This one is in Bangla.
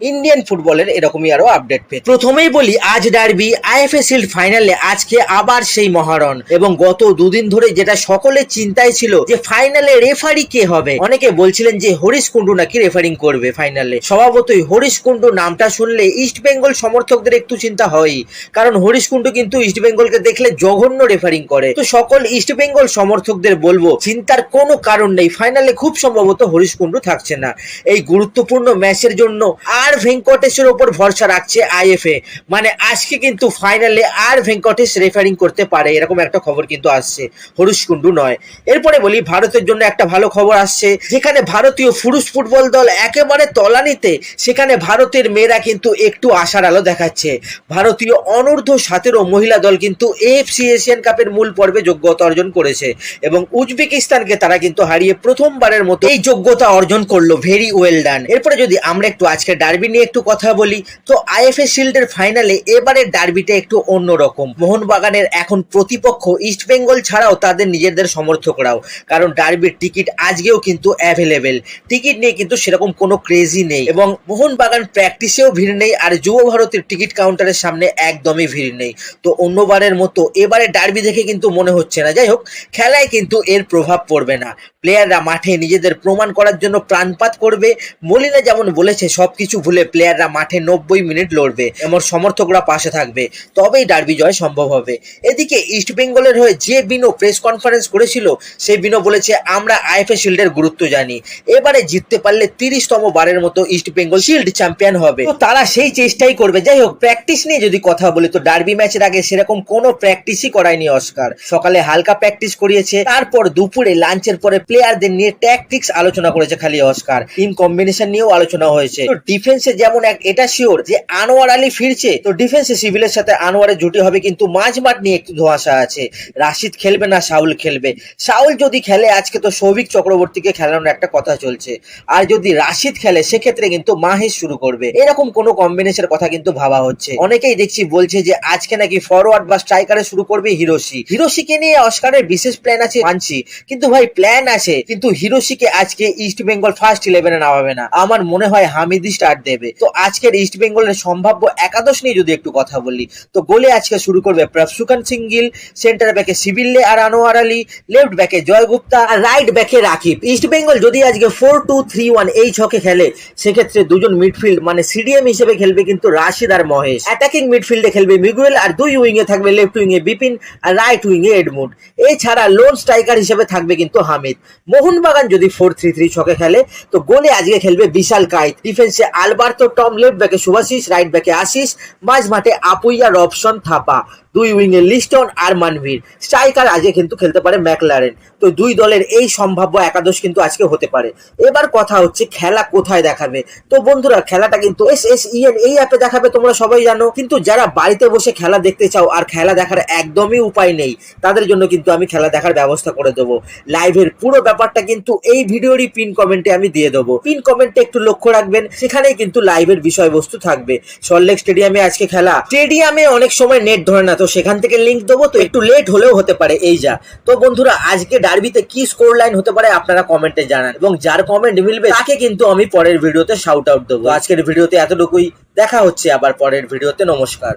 ইন্ডিয়ান ফুটবলের এরকমই আরও আপডেট পেয়ে প্রথমেই বলি, আজ ডার্বি আইএফএ শিল্ড ফাইনালে আজকে আবার সেই মহারণ। এবং গত দুদিন ধরে যেটা সকলের চিন্তায় ছিল যে ফাইনালে রেফারি কে হবে? অনেকে বলছিলেন যে হরিশ কুন্ডু নাকি রেফারিং করবে ফাইনালে স্বভাবতই হরিশ কুন্ডু নামটা শুনলে ইস্ট বেঙ্গল সমর্থকদের একটু চিন্তা হয়ই। কারণ হরিশ কুন্ডু কিন্তু ইস্ট বেঙ্গলকে দেখলে জঘন্য রেফারিং করে। তো সকল ইস্ট বেঙ্গল সমর্থকদের বলব, চিন্তার কোনো কারণ নেই। ফাইনালে খুব সম্ভবত হরিশ কুন্ডু থাকছে না। এই গুরুত্বপূর্ণ ম্যাচের জন্য আর ভেঙ্কটেশের ওপর ভরসা রাখছে আইএফএ মানে আজকে কিন্তু ফাইনালে আর ভেঙ্কটেশ রেফারিং করতে পারে, এরকম একটা খবর কিন্তু আসছে। হরিশ কুন্ডু নয়। এরপরে বলি, ভারতের জন্য একটা ভালো খবর আসছে। যেখানে ভারতীয় পুরুষ ফুটবল দল একেবারে তলানিতে, সেখানে ভারতের মেয়েরা কিন্তু একটু আশার আলো দেখাচ্ছে। ভারতীয় অনূর্ধ্ব সতেরো মহিলা দল কিন্তু এএফসি এশিয়ান কাপের মূল পর্বে যোগ্যতা অর্জন করেছে এবং উজবেকিস্তানকে তারা কিন্তু হারিয়ে প্রথমবারের মতো এই যোগ্যতা অর্জন করল। ভেরি ওয়েল ডান এরপরে যদি আমরা একটু আজকে ডার্বি নিয়ে একটু কথা বলি। তো আইএফএ শিল্ডের ফাইনালে এবারের ডার্বিটা একটু অন্যরকম। মোহনবাগানের এখন প্রতিপক্ষ ইস্ট বেঙ্গল ছাড়াও তাদের নিজেদের সমর্থকরাও। কারণ ডার্বির টিকিট আজকেও কিন্তু অ্যাভেলেবেল টিকিট নিয়ে কিন্তু সেরকম কোনো ক্রেজি নেই। এবং মোহনবাগান প্র্যাকটিসেও ভিড় নেই আর যুব ভারতের টিকিট কাউন্টারের সামনে একদমই ভিড় নেই। তো অন্যবারের মতো এবারে ডার্বি দেখে কিন্তু মনে হচ্ছে না। যাই হোক, খেলায় কিন্তু এর প্রভাব পড়বে না। প্লেয়াররা মাঠে নিজেদের প্রমাণ করার জন্য প্রাণপাত করবে। মলিনা যেমন বলেছে, সবকিছু ভুলে প্লেয়াররা মাঠে নব্বই মিনিট লড়বে, এমন সমর্থকরা পাশে থাকবে, তবেই ডার্বি জয় সম্ভব হবে। এদিকে ইস্ট বেঙ্গলের হয়ে যে বিনো প্রেস কনফারেন্স করেছিল সেই বিনো বলেছে, আমরা আইএফএ শিল্ডের গুরুত্ব জানি। এবারে জিততে পারলে তিরিশতম বারের মতো ইস্ট বেঙ্গল শিল্ড চ্যাম্পিয়ন হবে। তো তারা সেই চেষ্টাই করবে। যাই হোক প্র্যাকটিস নিয়ে যদি কথা বলি, তো ডার্বি ম্যাচের আগে সেরকম কোনো প্র্যাকটিসই করায়নি অস্কার সকালে হালকা প্র্যাকটিস করিয়েছে, তারপর দুপুরে লাঞ্চের পরে প্লেয়ারদের নিয়ে ট্যাকটিক্স আলোচনা করেছে খালি অস্কার টিম কম্বিনেশন নিয়েও আলোচনা হয়েছে। ডিফেন্সে যেমন এক, এটা শিওর যে আনোয়ার আলী ফিরছে, তো ডিফেন্সে সিভিলের সাথে আনোয়ারের জুটি হবে, কিন্তু মাঝ মাঠ নিয়ে একটু ধোঁয়াশা আছে। রাশিদ খেলবে না শাউল খেলবে। শাউল যদি খেলে, আজকে তো সৌভিক চক্রবর্তীকে খেলানোর একটা কথা চলছে। আর যদি রাশিদ খেলে, সেক্ষেত্রে কিন্তু মাহেশ শুরু করবে। এরকম কোনো কম্বিনেশনের কথা কিন্তু ভাবা হচ্ছে। অনেকেই দেখছি বলছে যে, আজকে নাকি ফরওয়ার্ড বা স্ট্রাইকারে শুরু করবে হিরোশি। হিরোশিকে নিয়ে অস্কারের বিশেষ প্ল্যান আছে মানছি। কিন্তু ভাই প্ল্যান আছে, কিন্তু হিরোশিকে আজকে ইস্ট বেঙ্গল ফার্স্ট ইলেভেনে নামাবে না। আমার মনে হয় হামিদি স্টার্ট দেবে। তো আজকের ইস্ট বেঙ্গলের সম্ভাব্য একাদশ নিয়ে যদি একটু কথা বলি, তো গোলে আজকে শুরু করবে প্রফসুকান সিঙ্গিল সেন্টার ব্যাকে সিবিল্লে আর আনোয়ার আলী লেফট ব্যাকে জয় গুপ্তা আর রাইট ব্যাকে রাকিব। ইস্ট বেঙ্গল যদি আজকে ফোর টু থ্রি ওয়ান এই ছকে খেলে, সেক্ষেত্রে দুজন মিডফিল্ড মানে সিডিএম হিসেবে খেলবে কিন্তু রাশিদ আর মহেশ। অ্যাটাকিং মিডফিল্ডে খেলবে মিগুয়েল আর দুই উইং এ থাকবে লেফট উইং এ বিপিন আর রাইট উইং এ এডমুড এছাড়া লোন স্ট্রাইকার হিসেবে থাকবে কিন্তু হামিদ। মোহনবাগান যদি ফোর থ্রি থ্রি ছকে খেলে, তো গোলে আজকে খেলবে বিশাল কাইত ডিফেন্সে আলবার্তো টম লেফট ব্যাকে সুভাশিস রাইট ব্যাকে আশিস, মাঝ মাঠে আপুইয়া, রবসন, থাপা। দুই উইংয়ে লিস্টন আর মানভীর স্ট্রাইকার আজকে কিন্তু খেলতে পারে ম্যাকলারেন। তো দুই দলের এই সম্ভাব্য একাদশ কিন্তু আজকে হতে পারে। এবার কথা হচ্ছে খেলা কোথায় দেখাবে? তো বন্ধুরা, খেলাটা কিন্তু এস এস ইএন এই অ্যাপে দেখাবে, তোমরা সবাই জানো। কিন্তু যারা বাড়িতে বসে খেলা দেখতে চাও আর খেলা দেখার একদমই উপায় নেই, তাদের জন্য কিন্তু আমি খেলা দেখার ব্যবস্থা করে দেবো। লাইভের পুরো ব্যাপারটা কিন্তু এই ভিডিওরই পিন কমেন্টে আমি দিয়ে দেবো। পিন কমেন্টে একটু লক্ষ্য রাখবেন, সেখানেই কিন্তু লাইভের বিষয়বস্তু থাকবে। সল্টলেক স্টেডিয়ামে আজকে খেলা। স্টেডিয়ামে অনেক সময় নেট ধরে না, তো সেখান থেকে লিঙ্ক দেবো, তো একটু লেট হলেও হতে পারে, এই যা। তো বন্ধুরা, আজকে ডার্বিতে কি স্কোর লাইন হতে পারে আপনারা কমেন্টে জানান, এবং যার কমেন্ট মিলবে, তাকে কিন্তু আমি পরের ভিডিওতে শাউট আউট দেবো। আজকের ভিডিওতে এতটুকুই, দেখা হচ্ছে আবার পরের ভিডিওতে নমস্কার।